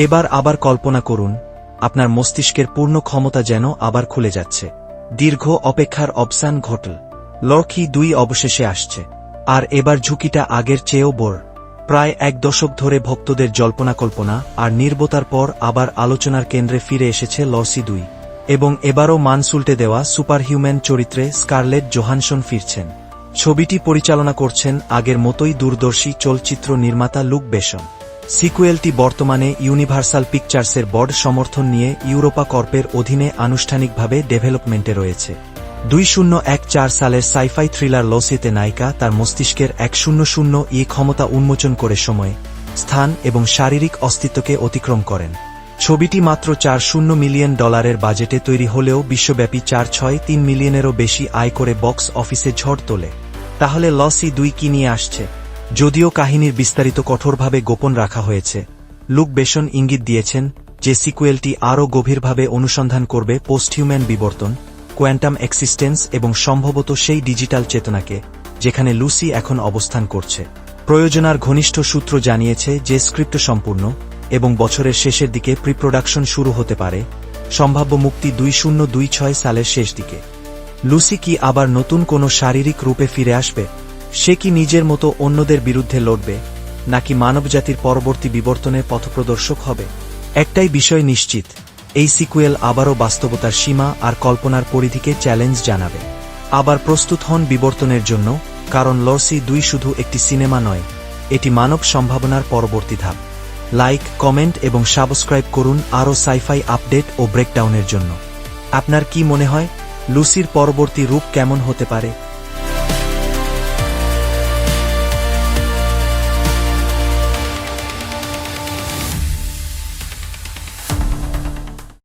এবার আবার কল্পনা করুন, আপনার মস্তিষ্কের পূর্ণ ক্ষমতা যেন আবার খুলে যাচ্ছে। দীর্ঘ অপেক্ষার অবসান ঘটল। লর্কি দুই অবশেষে আসছে। আর এবার ঝুঁকিটা আগের চেয়েও বড়। প্রায় এক দশক ধরে ভক্তদের জল্পনা কল্পনা আর নির্বতার পর আবার আলোচনার কেন্দ্রে ফিরে এসেছে লসি দুই। এবং এবারও মানসুলটে দেওয়া সুপারহিউম্যান চরিত্রে স্কারলেট জোহানসন ফিরছেন। ছবিটি পরিচালনা করছেন আগের মতোই দূরদর্শী চলচ্চিত্র নির্মাতা লুক বেসন সিকুয়েলটি বর্তমানে ইউনিভার্সাল পিকচার্সের বর্ড সমর্থন নিয়ে ইউরোপা কর্পের অধীনে আনুষ্ঠানিকভাবে ডেভেলপমেন্টে রয়েছে। দুই শূন্য এক চার সালের সাইফাই থ্রিলার লসিতে নায়িকা তার মস্তিষ্কের এক শূন্য শূন্য ই ক্ষমতা উন্মোচন করে সময়, স্থান এবং শারীরিক অস্তিত্বকে অতিক্রম করেন। ছবিটি মাত্র চার শূন্য মিলিয়ন ডলারের বাজেটে তৈরি হলেও বিশ্বব্যাপী চার ছয় তিন মিলিয়নেরও বেশি আয় করে বক্স অফিসে ঝড় তোলে। তাহলে লসি দুই কি নিয়ে আসছে? যদিও কাহিনীর বিস্তারিত কঠোরভাবে গোপন রাখা হয়েছে। লুক বেসন ইঙ্গিত দিয়েছেন যে সিকুয়েলটি আরও গভীরভাবে অনুসন্ধান করবে পোস্টহিউম্যান বিবর্তন, কোয়ান্টাম এক্সিস্টেন্স এবং সম্ভবত সেই ডিজিটাল চেতনাকে, যেখানে লুসি এখন অবস্থান করছে। প্রয়োজনার ঘনিষ্ঠ সূত্র জানিয়েছে যে স্ক্রিপ্ট সম্পূর্ণ এবং বছরের শেষের দিকে প্রিপ্রোডাকশন শুরু হতে পারে সম্ভাব্য মুক্তি দুই শূন্য দুই ছয় সালের শেষ দিকে। লুসি কি আবার নতুন কোনো শারীরিক রূপে ফিরে আসবে? সে কি নিজের মতো অন্যদের বিরুদ্ধে লড়বে, নাকি মানবজাতির পরবর্তী বিবর্তনের পথপ্রদর্শক হবে? একটাই বিষয় নিশ্চিত, এই সিকুয়েল আবারও বাস্তবতার সীমা আর কল্পনার পরিধিকে চ্যালেঞ্জ জানাবে। আবার প্রস্তুত হন বিবর্তনের জন্য, কারণ লর্সি দুই শুধু একটি সিনেমা নয়, এটি মানব সম্ভাবনার পরবর্তী ধাপ। লাইক, কমেন্ট এবং সাবস্ক্রাইব করুন আরও সাইফাই আপডেট ও ব্রেকডাউনের জন্য। আপনার কি মনে হয়, লুসির পরবর্তী রূপ কেমন হতে পারে?